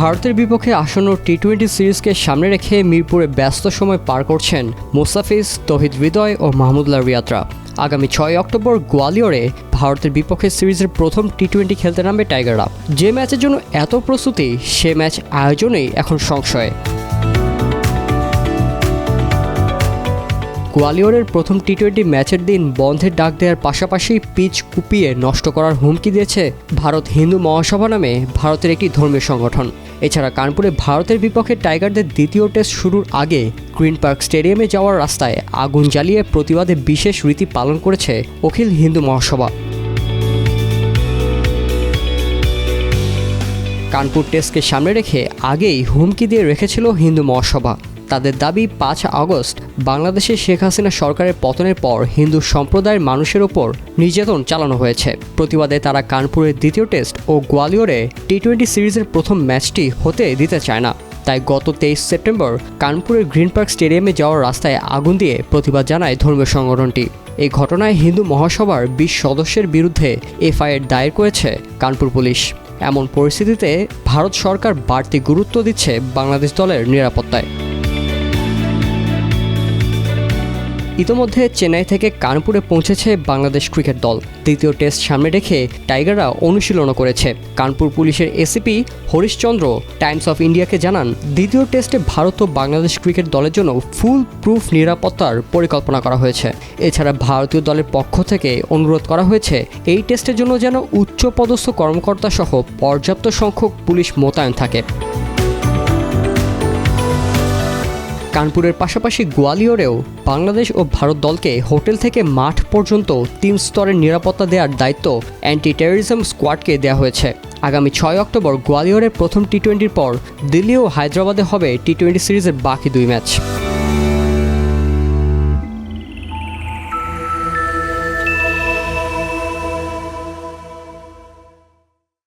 ভারতের বিপক্ষে আসন্ন টি টোয়েন্টি সিরিজকে সামনে রেখে মিরপুরে ব্যস্ত সময় পার করছেন মুস্তাফিজ, তহিদ হৃদয় ও মাহমুদুল্লাহ রিয়াত্রা। আগামী ছয় অক্টোবর গোয়ালিয়রে ভারতের বিপক্ষে সিরিজের প্রথম টি টোয়েন্টি খেলতে নামবে টাইগাররা। যে ম্যাচের জন্য এত প্রস্তুতি, সে ম্যাচ আয়োজনেই এখন সংশয়। গোয়ালিয়রের প্রথম টি টোয়েন্টি ম্যাচের দিন বন্ধের ডাক দেওয়ার পাশাপাশি পিচ কুপিয়ে নষ্ট করার হুমকি দিয়েছে ভারত হিন্দু মহাসভা নামে ভারতের একটি ধর্মীয় সংগঠন। এছাড়া কানপুরে ভারতের বিপক্ষে টাইগারদের দ্বিতীয় টেস্ট শুরুর আগে গ্রিন পার্ক স্টেডিয়ামে যাওয়ার রাস্তায় আগুন জ্বালিয়ে প্রতিবাদে বিশেষ রীতি পালন করেছে অখিল হিন্দু মহাসভা। কানপুর টেস্টকে সামনে রেখে আগেই হুমকি দিয়ে রেখেছিল হিন্দু মহাসভা। তাদের দাবি, পাঁচ আগস্ট বাংলাদেশে শেখ হাসিনা সরকারের পতনের পর হিন্দু সম্প্রদায়ের মানুষের ওপর নির্যাতন চালানো হয়েছে। প্রতিবাদে তারা কানপুরের দ্বিতীয় টেস্ট ও গোয়ালিয়রে টি টোয়েন্টি সিরিজের প্রথম ম্যাচটি হতে দিতে চায় না। তাই গত তেইশ সেপ্টেম্বর কানপুরের গ্রিন পার্ক স্টেডিয়ামে যাওয়ার রাস্তায় আগুন দিয়ে প্রতিবাদ জানায় ধর্মীয় সংগঠনটি। এই ঘটনায় হিন্দু মহাসভার বিশ সদস্যের বিরুদ্ধে এফআইআর দায়ের করেছে কানপুর পুলিশ। এমন পরিস্থিতিতে ভারত সরকার বাড়তি গুরুত্ব দিচ্ছে বাংলাদেশ দলের নিরাপত্তায়। ইতোমধ্যে চেন্নাই থেকে কানপুরে পৌঁছেছে বাংলাদেশ ক্রিকেট দল। দ্বিতীয় টেস্ট সামনে রেখে টাইগাররা অনুশীলনও করেছে। কানপুর পুলিশের এসিপি হরিশচন্দ্র টাইমস অফ ইন্ডিয়াকে জানান, দ্বিতীয় টেস্টে ভারত ও বাংলাদেশ ক্রিকেট দলের জন্য ফুল প্রুফ নিরাপত্তার পরিকল্পনা করা হয়েছে। এছাড়া ভারতীয় দলের পক্ষ থেকে অনুরোধ করা হয়েছে, এই টেস্টের জন্য যেন উচ্চ পদস্থ কর্মকর্তা সহ পর্যাপ্ত সংখ্যক পুলিশ মোতায়েন থাকে। কানপুরের পাশাপাশি গোয়ালিয়রেও বাংলাদেশ ও ভারত দলকে হোটেল থেকে মাঠ পর্যন্ত তিন স্তরের নিরাপত্তা দেওয়ার দায়িত্ব অ্যান্টি টেরোরিজম স্কোয়াডকে দেওয়া হয়েছে। আগামী ছয় অক্টোবর গোয়ালিয়রের প্রথম টি টোয়েন্টির পর দিল্লি ও হায়দ্রাবাদে হবে টি টোয়েন্টি সিরিজের বাকি দুই ম্যাচ।